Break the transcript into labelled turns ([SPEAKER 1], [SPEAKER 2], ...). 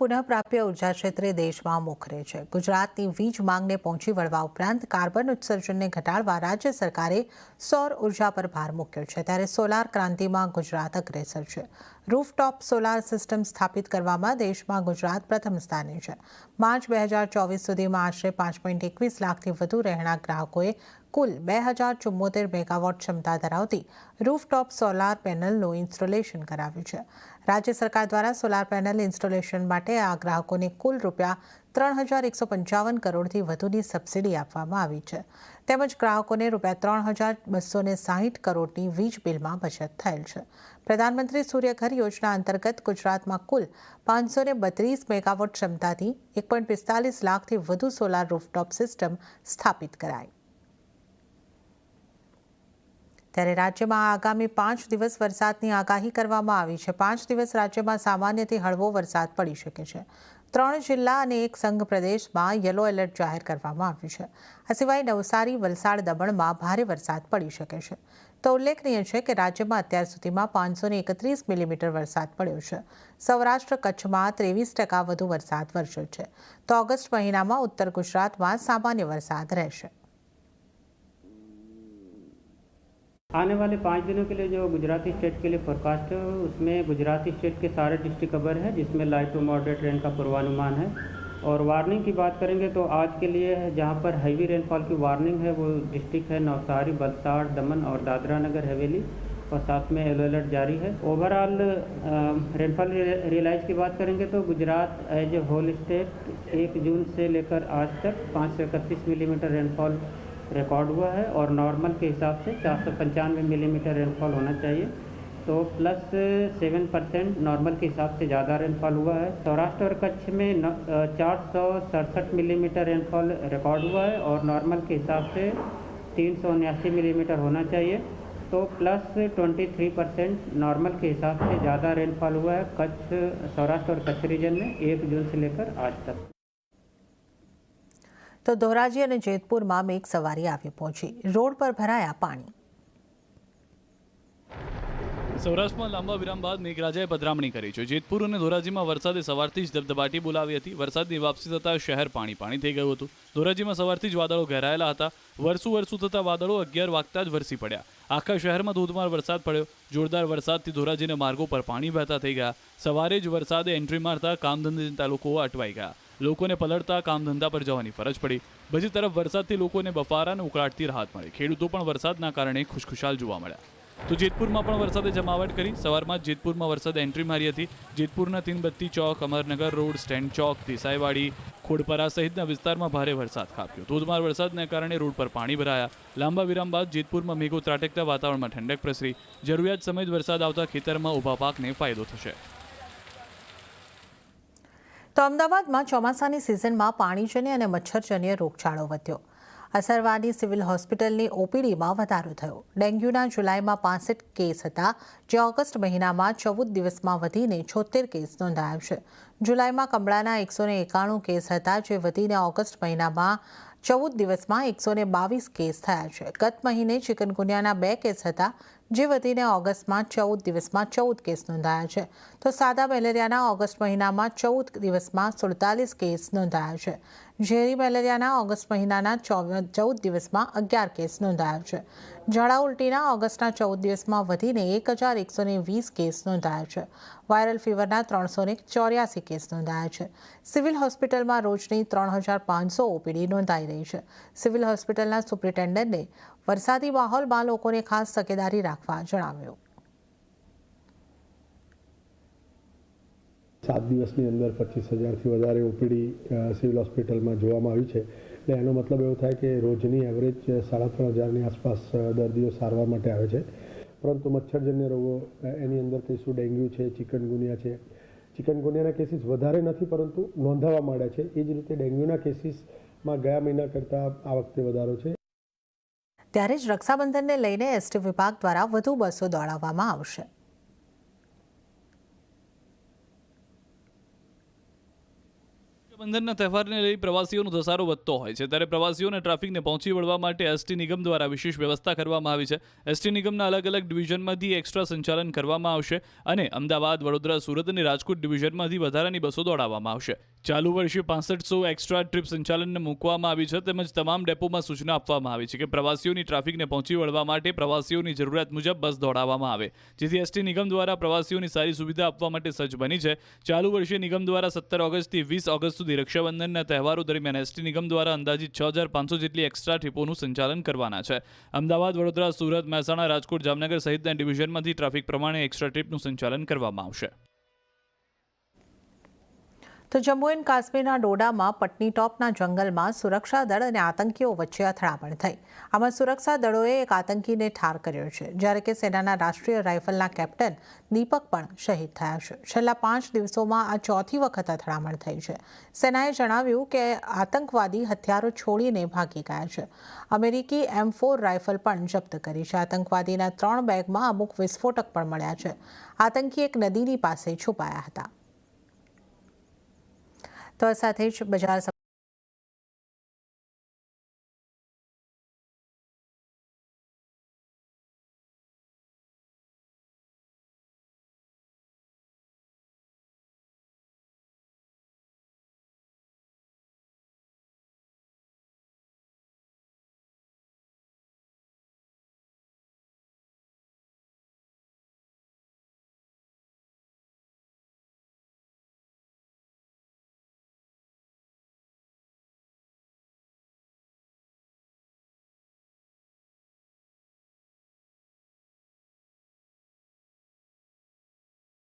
[SPEAKER 1] પુનઃપ્રાપ્ય ઊર્જા ક્ષેત્રે દેશમાં મોખરે છે. ગુજરાતની વીજ માંગને પહોંચી વળવા ઉપરાંત કાર્બન ઉત્સર્જનને ઘટાડવા રાજ્ય સરકારે સૌર ઊર્જા પર ભાર મૂક્યો છે. ત્યારે સોલાર ક્રાંતિમાં ગુજરાત અગ્રેસર છે. રૂફટોપ સોલાર સિસ્ટમ સ્થાપિત કરવામાં દેશમાં ગુજરાત પ્રથમ સ્થાને છે. માર્ચ બે હજાર ચોવીસ સુધીમાં આશરે પાંચ પોઈન્ટ એકવીસ લાખથી વધુ રહેણાંક ગ્રાહકોએ કુલ બે હજાર ચુમ્મોતેર મેગાવોટ ક્ષમતા ધરાવતી રૂફટોપ સોલાર પેનલનું ઇન્સ્ટોલેશન કરાવ્યું છે. રાજ્ય સરકાર દ્વારા સોલાર પેનલ ઇન્સ્ટોલેશન માટે આ ગ્રાહકોને કુલ રૂપિયા ત્રણ હજાર એકસો પંચાવન કરોડથી વધુની સબસિડી આપવામાં આવી છે. તેમજ ગ્રાહકોને રૂપિયા ત્રણ હજાર બસો ને સાહીઠ કરોડની વીજ બિલમાં બચત થયેલ છે. પ્રધાનમંત્રી સૂર્યઘર યોજના અંતર્ગત ગુજરાતમાં કુલ પાંચસો ને બત્રીસ મેગાવોટ ક્ષમતાથી એક પોઈન્ટ પિસ્તાલીસ લાખથી વધુ સોલાર રૂફટોપ સિસ્ટમ સ્થાપિત કરાઈ. ત્યારે રાજ્યમાં આગામી પાંચ દિવસ વરસાદની આગાહી કરવામાં આવી છે. પાંચ દિવસ રાજ્યમાં સામાન્યથી હળવો વરસાદ પડી શકે છે. ત્રણ જિલ્લા અને એક સંઘ પ્રદેશમાં યલો એલર્ટ જાહેર કરવામાં આવ્યું છે. આ સિવાય નવસારી, વલસાડ, દમણમાં ભારે વરસાદ પડી શકે છે. તો ઉલ્લેખનીય છે કે રાજ્યમાં અત્યાર સુધીમાં પાંચસો એકત્રીસ મિલીમીટર વરસાદ પડ્યો છે. સૌરાષ્ટ્ર કચ્છમાં ત્રેવીસ ટકા વધુ વરસાદ વરસ્યો છે. તો ઓગસ્ટ મહિનામાં ઉત્તર ગુજરાતમાં સામાન્ય વરસાદ રહેશે.
[SPEAKER 2] आने वाले पाँच दिनों के लिए जो गुजराती स्टेट के लिए फोरकास्ट है, उसमें गुजराती स्टेट के सारे डिस्ट्रिक्ट कवर है, जिसमें लाइट टू मॉडरेट रेन का पूर्वानुमान है। और वार्निंग की बात करेंगे तो आज के लिए जहाँ पर हैवी रेनफॉल की वार्निंग है, वो डिस्ट्रिक्ट है नवसारी, बलसाड़, दमन और दादरा नगर हवेली। और साथ में येलो अलर्ट जारी है। ओवरऑल रेनफॉल रियलाइज़ की बात करेंगे तो Gujarat as a whole state एक जून से लेकर आज तक पाँच सौ इकतीस मिलीमीटर रेनफॉल रिकॉर्ड हुआ है और नॉर्मल के हिसाब से चार सौ पंचानवे मिलीमीटर रेनफॉल होना चाहिए। तो प्लस सेवन परसेंट नॉर्मल के हिसाब से ज़्यादा रेनफॉल हुआ है। सौराष्ट्र और कच्छ में चार सौ सड़सठ मिलीमीटर रेनफॉल रिकॉर्ड हुआ है और नॉर्मल के हिसाब से तीन सौ उन्यासी मिलीमीटर होना चाहिए। तो plus twenty three percent normal के हिसाब से ज़्यादा रेनफॉल हुआ है कच्छ, सौराष्ट्र और कच्छ रीजन में एक जून से लेकर आज तक।
[SPEAKER 1] તો ધોરાજી અને જેતપુરમાં મેઘ સવારી આવી પહોંચી. રોડ પર ભરાયા પાણી.
[SPEAKER 3] સૌરાષ્ટ્રમાં લાંબા વિરામ બાદ મેઘરાજાએ પધરામણી કરી છે. જેતપુર અને ધોરાજીમાં વરસાદે સવારથી જ ધબધબાટી બોલાવી હતી. વરસાદની વાપસી થતાં શહેર પાણી પાણી થઈ ગયું હતું. ધોરાજીમાં સવારથી જ વાદળો ઘેરાયેલા હતા. વરસુ વરસું થતા વાદળો અગિયાર વાગતા જ વરસી પડ્યા. આખા શહેરમાં ધોધમાર વરસાદ પડ્યો. જોરદાર વરસાદથી ધોરાજીના માર્ગો પર પાણી વહેતા થઈ ગયા. સવારે જ વરસાદે એન્ટ્રી મારતા કામધંધે જતા લોકો અટવાઈ ગયા. લોકોને પલળતા કામ ધંધા પર જવાની ફરજ પડી. બીજી તરફ વરસાદથી લોકોને બફારા અને ઉકળાટથી રાહત મળી. ખેડૂતો પણ વરસાદના કારણે ખુશખુશાલ જોવા મળ્યા. તો જેતપુરમાં પણ વરસાદે જમાવટ કરી. સવારમાં જેતપુરમાં વરસાદે એન્ટ્રી મારી હતી. જેતપુરના તીનબત્તી ચોક, અમરનગર રોડ, સ્ટેન્ડ ચોક, દેસાઈવાડી, ખોડપરા સહિતના વિસ્તારમાં ભારે વરસાદ ખાબક્યો. ધોધમાર વરસાદને કારણે રોડ પર પાણી ભરાયા. લાંબા વિરામ બાદ જેતપુરમાં મેઘો ત્રાટકતા વાતાવરણમાં ઠંડક પ્રસરી. જરૂરિયાત સમય જ વરસાદ આવતા ખેતરમાં ઊભા પાકને ફાયદો થશે.
[SPEAKER 1] તો અમદાવાદમાં ચોમાસાની સિઝનમાં પાણીજન્ય અને મચ્છરજન્ય રોગચાળો વધ્યો. અસરવાની સિવિલ હોસ્પિટલની ઓપીડીમાં વધારો થયો. ડેન્ગ્યુના જુલાઈમાં પાસઠ કેસ હતા. જે ઓગસ્ટ મહિનામાં ચૌદ દિવસમાં વધીને છોતેર કેસ નોંધાયા છે. જુલાઈમાં કમળાના એકસો એકાણું કેસ હતા, જે વધીને ઓગસ્ટ મહિનામાં ચૌદ દિવસમાં એકસો બાવીસ કેસ થયા છે. ગત મહિને ચિકનગુનિયાના બે કેસ હતા જે વધીને ઓગસ્ટમાં ચૌદ દિવસમાં ચૌદ કેસ નોંધાયા છે. તો સાદા મેલેરિયાના ઓગસ્ટ મહિનામાં ચૌદ દિવસમાં સુડતાલીસ કેસ નોંધાયા છે. ઝેરી મેલેરિયાના ઓગસ્ટ મહિનાના ચૌદ દિવસમાં અગિયાર કેસ નોંધાયા છે. ઝાડા ઉલટીના ઓગસ્ટના ચૌદ દિવસમાં વધીને એક હજાર એકસો ને વીસ કેસ નોંધાયા છે. વાયરલ ફીવરના ત્રણસો ચોર્યાસી કેસ નોંધાયા છે. સિવિલ હોસ્પિટલમાં રોજની ત્રણ હજાર પાંચસો ઓપીડી નોંધાઈ રહી છે. સિવિલ હોસ્પિટલના સુપ્રિન્ટેન્ડન્ટે વરસાદી માહોલમાં લોકોને ખાસ તકેદારી રાખવા જણાવ્યું
[SPEAKER 4] સાત દિવસની અંદર પચીસ હજારથી વધારે ઓપીડી સિવિલ હોસ્પિટલમાં જોવામાં આવી છે. એટલે એનો મતલબ એવો થાય કે રોજની એવરેજ સાડા ત્રણ હજારની આસપાસ દર્દીઓ સારવાર માટે આવે છે. પરંતુ મચ્છરજન્ય રોગો એની અંદર કહીશું ડેન્ગ્યુ છે, ચિકનગુનિયા છે. ચિકનગુનિયાના કેસીસ વધારે નથી, પરંતુ નોંધાવા માંડ્યા છે. એ જ રીતે ડેન્ગ્યુના કેસીસમાં ગયા મહિના કરતાં આ વખતે વધારો છે.
[SPEAKER 1] ત્યારે જ રક્ષાબંધનને લઈને એસટી વિભાગ દ્વારા વધુ બસો દોડાવવામાં આવશે.
[SPEAKER 3] રક્ષાબંધનના તહેવારને લઈ પ્રવાસીઓનો ધસારો વધતો હોય છે. ત્યારે પ્રવાસીઓને ટ્રાફિકને પહોંચી વળવા માટે એસટી નિગમ દ્વારા વિશેષ વ્યવસ્થા કરવામાં આવી છે. એસટી નિગમના અલગ અલગ ડિવિઝનમાંથી એક્સ્ટ્રા સંચાલન કરવામાં આવશે અને અમદાવાદ, વડોદરા, સુરત અને રાજકોટ ડિવિઝનમાંથી વધારાની બસો દોડાવવામાં આવશે. ચાલુ વર્ષે પાસઠસો એક્સ્ટ્રા ટ્રીપ સંચાલનને મૂકવામાં આવી છે તેમજ તમામ ડેપોમાં સૂચના આપવામાં આવી છે કે પ્રવાસીઓની ટ્રાફિકને પહોંચી વળવા માટે પ્રવાસીઓની જરૂરિયાત મુજબ બસ દોડાવવામાં આવે. જેથી એસટી નિગમ દ્વારા પ્રવાસીઓની સારી સુવિધા આપવા માટે સજ્જ બની છે. ચાલુ વર્ષે નિગમ દ્વારા સત્તર ઓગસ્ટથી વીસ ઓગસ્ટ સુધી રક્ષાબંધનના તહેવારો દરમિયાન એસટી નિગમ દ્વારા અંદાજિત છ હજાર પાંચસો જેટલી એક્સ્ટ્રા ટ્રીપોનું સંચાલન કરવાના છે. અમદાવાદ, વડોદરા, સુરત, મહેસાણા, રાજકોટ, જામનગર સહિતના ડિવિઝનમાંથી ટ્રાફિક પ્રમાણે એક્સ્ટ્રા ટ્રીપનું સંચાલન કરવામાં આવશે.
[SPEAKER 1] તો જમ્મુ એન્ડ કાશ્મીરના ડોડામાં પટની ટોપના જંગલમાં સુરક્ષા દળ અને આતંકીઓ વચ્ચે અથડામણ થઈ. આમાં સુરક્ષા દળોએ એક આતંકીને ઠાર કર્યો છે, જ્યારે કે સેનાના રાષ્ટ્રીય રાઇફલના કેપ્ટન દીપક પણ શહીદ થયા છે. છેલ્લા પાંચ દિવસોમાં આ ચોથી વખત અથડામણ થઈ છે. સેનાએ જણાવ્યું કે આતંકવાદી હથિયારો છોડીને ભાગી ગયા છે. અમેરિકી એમ ફોર રાઇફલ પણ જપ્ત કરી છે. આતંકવાદીના ત્રણ બેગમાં અમુક વિસ્ફોટક પણ મળ્યા છે. આતંકી એક નદીની પાસે છુપાયા હતા. તો આ સાથે જ બજાર